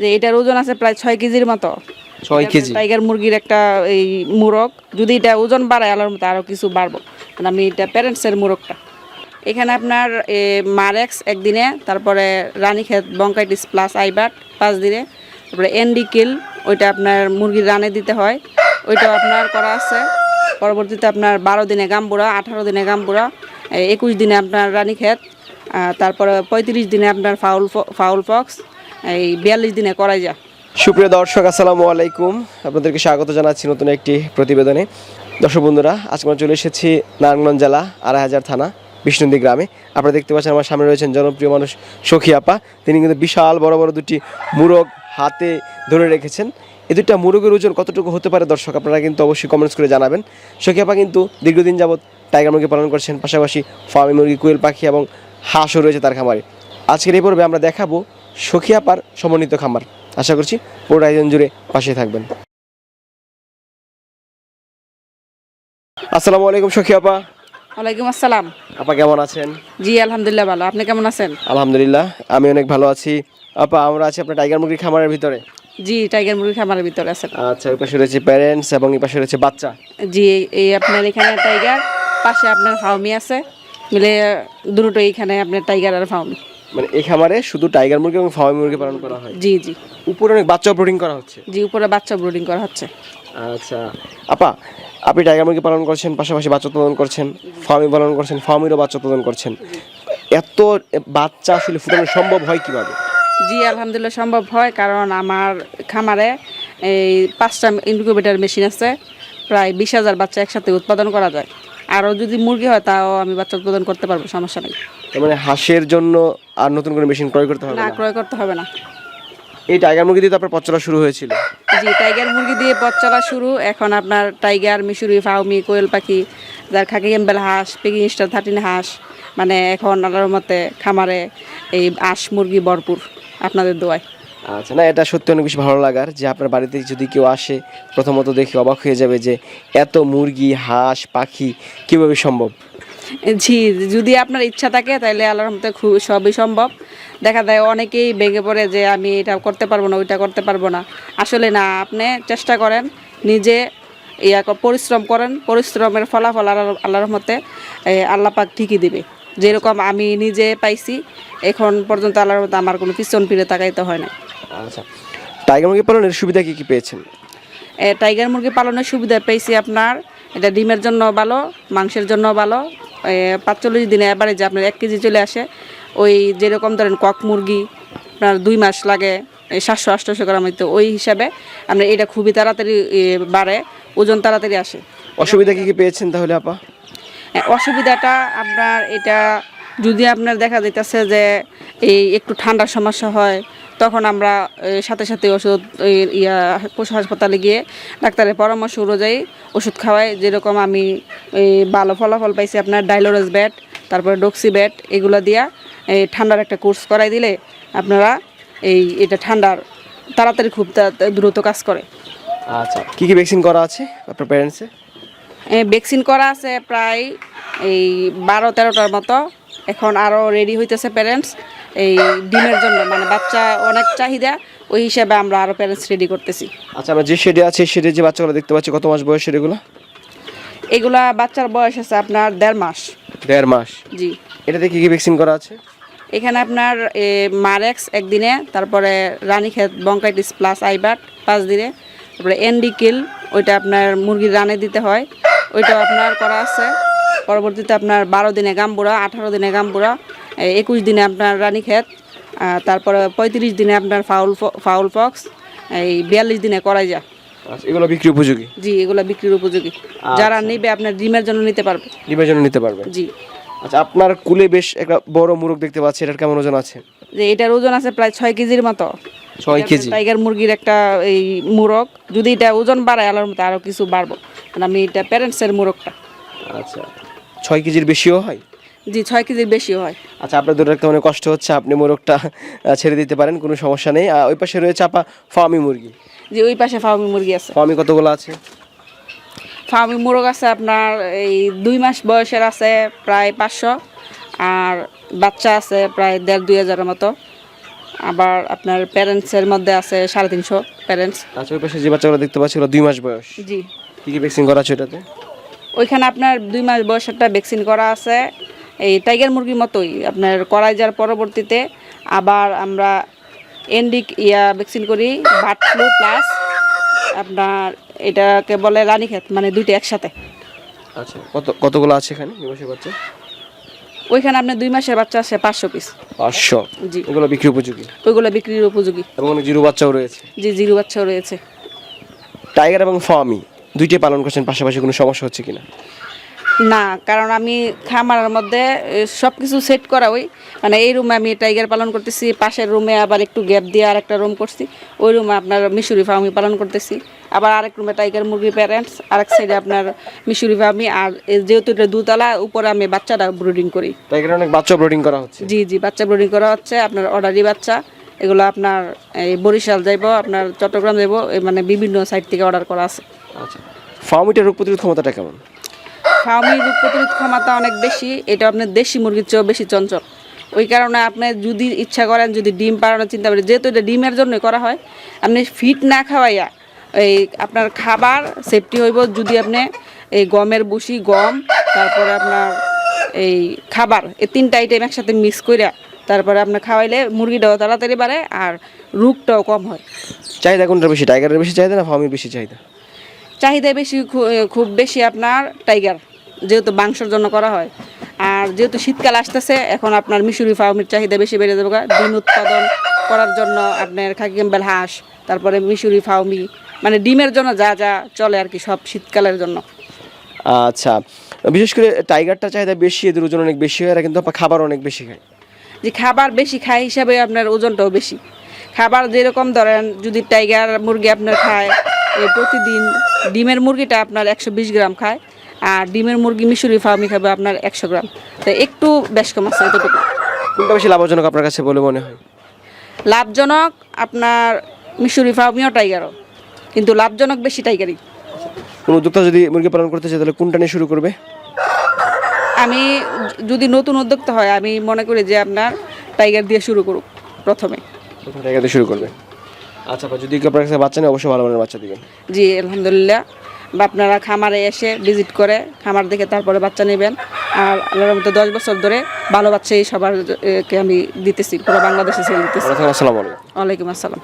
যে এটার ওজন আছে প্রায় ছয় কেজির মতো। ছয় কেজি? টাইগার মুরগির একটা এই মুরগ। যদি এটা ওজন বাড়ায় আলোর মতো আরও কিছু বাড়বো। মানে আমি এটা প্যারেন্টসের মুরগটা। এখানে আপনার এ, মারেক্স একদিনে তারপরে রানীক্ষেত বঙ্কাইটিস প্লাস আইবাট পাঁচ দিনে তারপরে এনডিকিল ওইটা আপনার মুরগির রানে দিতে হয়। ওইটাও আপনার করা আছে। পরবর্তীতে আপনার বারো দিনে গাম্বুরা আঠারো দিনে গাম্বুরা এ, একুশ দিনে আপনার রানীক্ষেত আহ, তারপরে পঁয়ত্রিশ দিনে আপনার ফাউল ফাউল ফক্স এই বিয়াল্লিশ দিনে করাই যায়। সুপ্রিয় দর্শক, আসসালামু আলাইকুম। আপনাদেরকে স্বাগত জানাচ্ছি নতুন একটি প্রতিবেদনে। দর্শক বন্ধুরা, আজকে আমরা চলে এসেছি নারায়ণগঞ্জ জেলা, আড়াই হাজার থানা বিষ্ণুদী গ্রামে। আপনারা দেখতে পাচ্ছেন আমার সামনে রয়েছেন জনপ্রিয় মানুষ সখী আপা। তিনি কিন্তু বিশাল বড় বড় দুটি মুরগ হাতে ধরে রেখেছেন। এই দুটা মুরগের ওজন কতটুকু হতে পারে দর্শক, আপনারা কিন্তু অবশ্যই কমেন্টস করে জানাবেন। সখী আপা কিন্তু দীর্ঘদিন যাবৎ টাইগার মুরগি পালন করছেন, পাশাপাশি ফার্মি মুরগি, কোয়েল পাখি এবং হাঁসও রয়েছে তার খামারে। আজকের এই পর্বে আমরা দেখাবো সখী আপার সমন্বিত খামার। আশা করছি পুরো আয়োজন জুড়ে পাশে থাকবেন। আসসালামু আলাইকুম সখী আপা। ওয়ালাইকুম আসসালাম। আপা কেমন আছেন? জি আলহামদুলিল্লাহ ভালো। আপনি কেমন আছেন? আলহামদুলিল্লাহ আমি অনেক ভালো আছি। আপা আমরা আছি আপনার টাইগার মুরগির খামারের ভিতরে। জি টাইগার মুরগি খামারের ভিতরে আছেন। আচ্ছা ওই পাশে রয়েছে প্যারেন্টস এবং এই পাশে রয়েছে বাচ্চা। জি এই- আপনার এখানে টাইগার পাশে আপনার ফাউমি আছে। মিলে দুটো এইখানে আপনার টাইগার আর ফাউমি মানে এই খামারে শুধু টাইগার মুরগি এবং ফার্মি মুরগি পালন করা হয়? জি জি। উপরে অনেক বাচ্চা ব্রিডিং করা হচ্ছে? জি উপরে বাচ্চা ব্রুডিং করা হচ্ছে। আচ্ছা। আপা আপনি টাইগার মুরগি পালন করছেন পাশাপাশি বাচ্চা উৎপাদন করছেন ফার্মি পালন করছেন ফার্মিরও বাচ্চা উৎপাদন করছেন। এত বাচ্চা আসলে ফুটানো সম্ভব হয় কীভাবে? জি আলহামদুলিল্লাহ সম্ভব হয় কারণ আমার খামারে এই পাঁচটা ইনকিউবেটার মেশিন আছে প্রায় বিশ হাজার বাচ্চা একসাথে উৎপাদন করা যায়। আরও যদি মুরগি হয় তাও আমি বাচ্চা উৎপাদন করতে পারব সমস্যা নেই। তার মানে হাঁসের জন্য আর নতুন করে মেশিন ক্রয় করতে হবে না না? ক্রয় করতে হবে না। এই টাইগার মুরগি দিয়ে তো আপনার শুরু হয়েছিল। জি টাইগার মুরগি দিয়ে পথ চলা শুরু। এখন আপনার টাইগার মিশুরি ফাউমি কোয়েল পাখি যার খাকি ক্যাম্বেল হাঁস পেকিং স্টার থার্টিন হাঁস মানে এখন আল্লাহর মতে খামারে এই আঁশ মুরগি ভরপুর আপনাদের দোয়ায়। আচ্ছা না এটা সত্যি অনেক বেশি ভালো লাগার যে আপনার বাড়িতে যদি কেউ আসে প্রথমত দেখে অবাক হয়ে যাবে যে এত মুরগি হাঁস পাখি কীভাবে সম্ভব? জি যদি আপনার ইচ্ছা থাকে তাহলে আল্লাহর মতে খুব সবই সম্ভব। দেখা যায় অনেকেই ভেঙে পড়ে যে আমি এটা করতে পারব না ওইটা করতে পারব না। আসলে না আপনি চেষ্টা করেন নিজে ইয়া পরিশ্রম করেন। পরিশ্রমের ফলাফল আল্লাহ আল্লাহর মতে আল্লাহ পাক ঠিকই দিবে। যেরকম আমি নিজে পাইছি এখন পর্যন্ত আল্লাহর মতে আমার কোনো পিছন ফিরে তাকাইতে হয় না আচ্ছা টাইগার মুরগি পালনের সুবিধা কী কী পেয়েছেন? টাইগার মুরগি পালনের সুবিধা পেয়েছি আপনার এটা ডিমের জন্য ভালো মাংসের জন্য ভালো পাঁচচল্লিশ দিনে এবারে যে আপনার এক কেজি চলে আসে। ওই যেরকম ধরেন কক মুরগি আপনার দুই মাস লাগে এই সাতশো আটশোশো গ্রাম হইতে ওই হিসাবে আপনার এটা খুবই তাড়াতাড়ি বাড়ে ওজন তাড়াতাড়ি আসে। অসুবিধা কি কি পেয়েছেন তাহলে আপা? অসুবিধাটা আপনার এটা যদি আপনার দেখা যাইতেছে যে এই একটু ঠান্ডার সমস্যা হয় তখন আমরা সাথে সাথে ওষুধ ইয়া পশু হাসপাতালে গিয়ে ডাক্তারের পরামর্শ অনুযায়ী ওষুধ খাওয়াই। যেরকম আমি এই ভালো ফলাফল পাইছি আপনার ডাইলোরেস ব্যাট তারপরে ডক্সি ব্যাট এগুলো দিয়া এই ঠান্ডার একটা কোর্স করাই দিলে আপনারা এই এটা ঠান্ডার তাড়াতাড়ি খুব দ্রুত কাজ করে। আচ্ছা কী কী ভ্যাকসিন করা আছে আপনার প্যারেন্টসে ভ্যাকসিন করা আছে প্রায় এই বারো তেরোটার মতো। এখন আরও রেডি হইতেছে প্যারেন্টস এই ডিমের জন্য মানে বাচ্চা অনেক চাহিদা ওই হিসাবে আমরা আরও প্যারেন্টস রেডি করতেছি। আচ্ছা আমরা যে শেডে আছে শেডে যে বাচ্চাগুলো দেখতে পাচ্ছি কত মাস বয়সের এগুলো? এগুলা বাচ্চার বয়স আছে আপনার দেড় মাস। দেড় মাস? জি। এটাতে কি কি ভ্যাকসিন করা আছে? এখানে আপনার মারেক্স একদিনে তারপরে রানীক্ষেত বঙ্কাইটিস প্লাস আইবাট পাঁচ দিনে তারপরে এনডিকিল ওইটা আপনার মুরগির রানে দিতে হয় ওইটাও আপনার করা আছে। পরবর্তীতে আপনার বারো দিনে গাম্বুরা আঠারো দিনে গাম্বুরা এ, একুশ দিনে আপনার রানীক্ষেত আহ, তারপরে পঁয়ত্রিশ দিনে আপনার ফাউল ফাউল ফক্স এই বিয়াল্লিশ দিনে করাই যা আচ্ছা এগুলো বিক্রি উপযোগী? জি এগুলো বিক্রির উপযোগী। যারা নেবে আপনার ডিমের জন্য নিতে পারবে। ডিমের জন্য নিতে পারবেন জি। আচ্ছা আপনার কুলে বেশ একটা বড় মুরগ দেখতে পাচ্ছি এটার কেমন ওজন আছে? যে এটার ওজন আছে প্রায় ছয় কেজির মতো। ছয় কেজি? টাইগার মুরগির একটা এই মুরগ। যদি এটা ওজন বাড়ায় আলোর মতো আরও কিছু বাড়বো। কারণ আমি এটা প্যারেন্টসের মুরগটা। আচ্ছা। ছয় কেজির বেশিও হয়? জি ছয় কেজির বেশি হয়। আচ্ছা আপনার রাখতে অনেক কষ্ট হচ্ছে? আপনি মোরগটা ছেড়ে দিতে পারেন কোনো সমস্যা নেই। আর ওই পাশে রয়েছে আপা ফার্মি মুরগি। যে ওই পাশে ফার্মি মুরগি আছে। ফার্মি কতগুলো আছে? ফার্মি মুরগ আছে আপনার এই দুই মাস বয়সের আছে প্রায় পাঁচশো আর বাচ্চা আছে প্রায় দেড় দুই হাজারের মতো। আবার আপনার প্যারেন্টসের মধ্যে আছে সাড়ে তিনশো প্যারেন্টস আচ্ছা ওই পাশে যে বাচ্চাগুলো দেখতে পাচ্ছি ওরা দুই মাস বয়স। জি। কী কী ভ্যাকসিন করা আছে এটাতে ওইখানে আপনার দুই মাস বয়স একটা ভ্যাকসিন করা আছে। এই টাইগার মুরগির মতোই। আপনার করাই যাওয়ার পরবর্তীতে। আবার আমরা এন্ডিক ইয়া ভ্যাকসিন করি বার্ড ফ্লু প্লাস আপনার এটাকে বলে রানীক্ষেত মানে দুইটা একসাথে। আচ্ছা কত কতগুলো আছে এখানে দুই মাসের বাচ্চা? ওইখানে আপনার দুই মাসের বাচ্চা আছে পাঁচশো পিস পাঁচশো? জি। এগুলো বিক্রি উপযোগী? ওইগুলো বিক্রির উপযোগী। এবং অনেক জিরো বাচ্চাও রয়েছে। জি জিরো বাচ্চাও রয়েছে। টাইগার এবং ফার্মি দুইটাই পালন করছেন পাশাপাশি কোনো সমস্যা হচ্ছে কিনা? না কারণ আমি খামারের মধ্যে সব কিছু সেট করা ওই। মানে এই রুমে আমি টাইগার পালন করতেছি পাশের রুমে আবার একটু গ্যাপ দিয়ে আর একটা রুম করছি। ওই রুমে আপনার মিশুরি ফার্মি পালন করতেছি। আবার আরেক রুমে টাইগার মুরগি প্যারেন্টস আরেক সাইডে আপনার মিশুরি ফার্মি আর যেহেতু এটা দুতলা উপরে আমি বাচ্চাটা ব্রুডিং করি। টাইগার অনেক বাচ্চা ব্রিডিং করা হচ্ছে। জি জি বাচ্চা ব্রুডিং করা হচ্ছে আপনার অর্ডারি বাচ্চা। এগুলো আপনার এই বরিশাল যাইব আপনার চট্টগ্রাম যাইব মানে বিভিন্ন সাইট থেকে অর্ডার করা আছে। আচ্ছা। ফার্মিটার রোগ প্রতিরোধ ক্ষমতাটা কেমন? ফার্মি রোগ প্রতিরোধ ক্ষমতা অনেক বেশি এটা আপনার দেশি মুরগির চেয়েও বেশি চঞ্চল। ওই কারণে আপনি যদি ইচ্ছা করেন যদি ডিম পাড়ানোর চিন্তা করেন যেহেতু এটা ডিমের জন্যই করা হয় আপনি ফিট না খাওয়াইয়া এই আপনার খাবার সেফটি হইব যদি আপনি এই গমের বুসি গম তারপরে আপনার এই খাবার এই তিনটা আইটেম একসাথে মিক্স কইরা তারপরে আপনি খাওয়াইলে মুরগিটাও তাড়াতাড়ি বাড়ে আর রোগটাও কম হয়। চাহিদা কোনটা বেশি টাইগারের বেশি চাহিদা না ফার্মির বেশি চাহিদা? চাহিদা বেশি খুব বেশি আপনার টাইগার যেহেতু মাংসের জন্য করা হয়। আর যেহেতু শীতকাল আসতেছে এখন আপনার মিশুরি ফার্মের চাহিদা বেশি বেড়ে যাবে ডিম উৎপাদন করার জন্য আপনার খাকি ক্যাম্বেল হাঁস তারপরে মিশুরি ফার্মি মানে ডিমের জন্য যা যা চলে আর কি সব শীতকালের জন্য। আচ্ছা বিশেষ করে টাইগারটা চাহিদা বেশি এদের ওজন অনেক বেশি হয় এরা কিন্তু খাবার অনেক বেশি খায়। যে খাবার বেশি খায় হিসাবে আপনার ওজনটাও বেশি। খাবার যেরকম ধরেন যদি টাইগার মুরগি আপনার খায় প্রতিদিন ডিমের মুরগিটা আপনার একশো বিশ গ্রাম খায় আর ডিমের মুরগি মিশুরি ফার্মি খাবে আপনার একশো গ্রাম। তো একটু বেশ কম আছে এতটুকু। কোনটা বেশি লাভজনক আপনার কাছে বলে মনে হয়? লাভজনক আপনার মিশুরি ফার্মিও টাইগারও কিন্তু লাভজনক বেশি টাইগারই। কোনো উদ্যোক্তা যদি মুরগি পালন করতে চায় তাহলে কোনটা নিয়ে শুরু করবে? আমি যদি নতুন উদ্যোক্তা হয় আমি মনে করি যে আপনার টাইগার দিয়ে শুরু করুক প্রথমে। প্রথমে টাইগার দিয়ে শুরু করবে। আচ্ছা যদি আপনার কাছে বাচ্চা নেই অবশ্যই ভালো মানের বাচ্চা দিবেন। জি আলহামদুলিল্লাহ। বা আপনারা খামারে এসে ভিজিট করে খামার দেখে তারপরে বাচ্চা নেবেন। আর আল্লাহর মতো দশ বছর ধরে ভালো বাচ্চাই সবার এ, কে আমি দিতেছি পুরো বাংলাদেশে সেল দিতেছি। আসসালামু। আলাইকুম ওয়ালাইকুম আসসালাম।